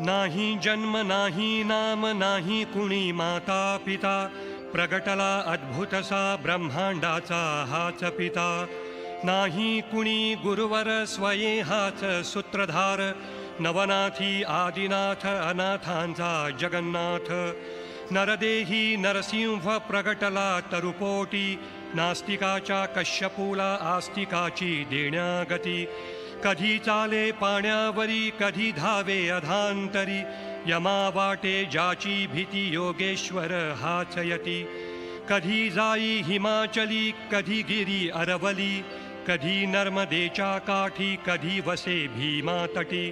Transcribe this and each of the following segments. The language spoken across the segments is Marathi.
नाही जन्म नाही नाम नाही कुणी माता पिता। प्रगटला अद्भुतसा ब्रह्मांडाचा हाच पिता। नाही कुणी गुरुवर स्वये हाच सूत्रधार। नवनाथी आदिनाथ अनाथांचा जगन्नाथ। नरदेही नरसिंह प्रगटला तरुपोटी। नास्तिकाच्या कश्यपूला आस्तिकाची देण्यागती कधी चाले पाण्यावरी कधी धावे अधांतरी यमा वाटे ज्याची भीती योगेश्वर हाचयती. जाई हिमाचली कधी गिरी अरवली कधी नर्मदेच्या काठी कधी वसे भीमा तटी.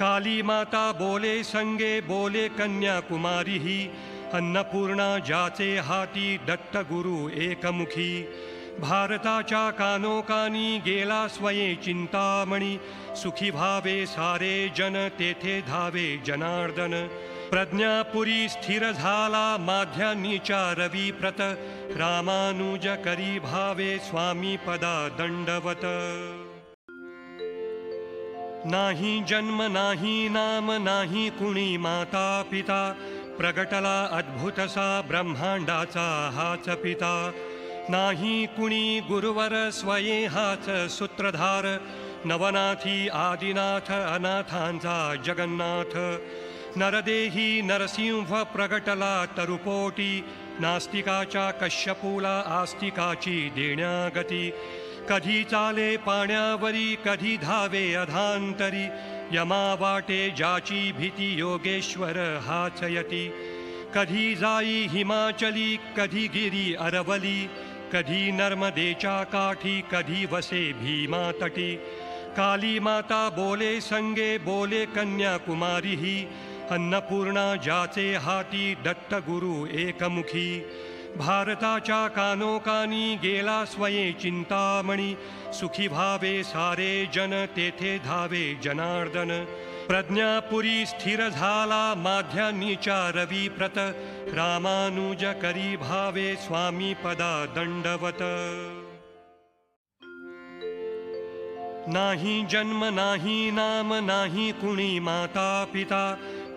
काली माता बोले संगे बोले कन्याकुमारी अन्नपूर्णा ज्याचे हाती दत्तगुरु एकमुखी भारताच्या कानोकानी गेला स्वये चिंतामणी. सुखी भावे सारे जन तेथे धावे जनार्दन. प्रज्ञापुरी स्थिर झाला माध्यानीच्या रवी प्रत. रामानुज करी भावे स्वामी पदा दंडवत. नाही जन्म नाही नाम नाही कुणी माता पिता प्रगटला अद्भुतसा ब्रह्मांडाचा हाच पिता. नाही कुणी गुरुवर स्वये हाच सूत्रधार नवनाथी आदिनाथ अनाथांचा जगन्नाथ। नरदेही नरसिंह प्रगटला तरुपोटी नास्तिकाच्या कश्यपूला आस्तिकाची देण्यागती। कधी चाले पाण्यावरी कधी धावे अधांतरी यमा वाटे ज्याची भीती योगेश्वर हाचयती। कधी जाई हिमाचली कधी गिरी अरवली कधी नर्मदेच्या काठी कधी वसे भीमा तटी. काली माता बोले संगे बोले कन्याकुमारी ही अन्नपूर्णा ज्याचे हाती दत्तगुरु एकमुखी. भारताच्या कानोकानी गेला स्वये चिंतामणी. सुखी भावे सारे जन तेथे धावे जनार्दन. प्रज्ञापुरी स्थिर झाला माध्यानीच्या रवी प्रत रामानुज करी भावे स्वामी पदा दंडवत। नाही जन्म नाही नाम नाही कुणी माता पिता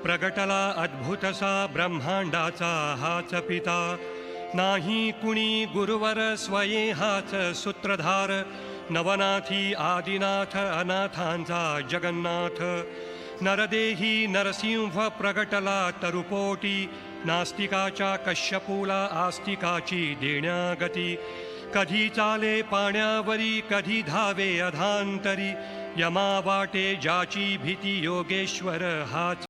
प्रगटला अद्भुतसा ब्रह्मांडाचा हाच पिता। नाही कुणी गुरुवर स्वये हाच सूत्रधार नवनाथी आदिनाथ अनाथांचा जगन्नाथ। नरदेही नरसिंह प्रगटला तरुपोटी नास्तिकाच्या कश्यपूला आस्तिकाची देण्यागती. कधी चाले पाण्यावरी कधी धावे अधांतरी यमा वाटे ज्याची भीती योगेश्वर हाच.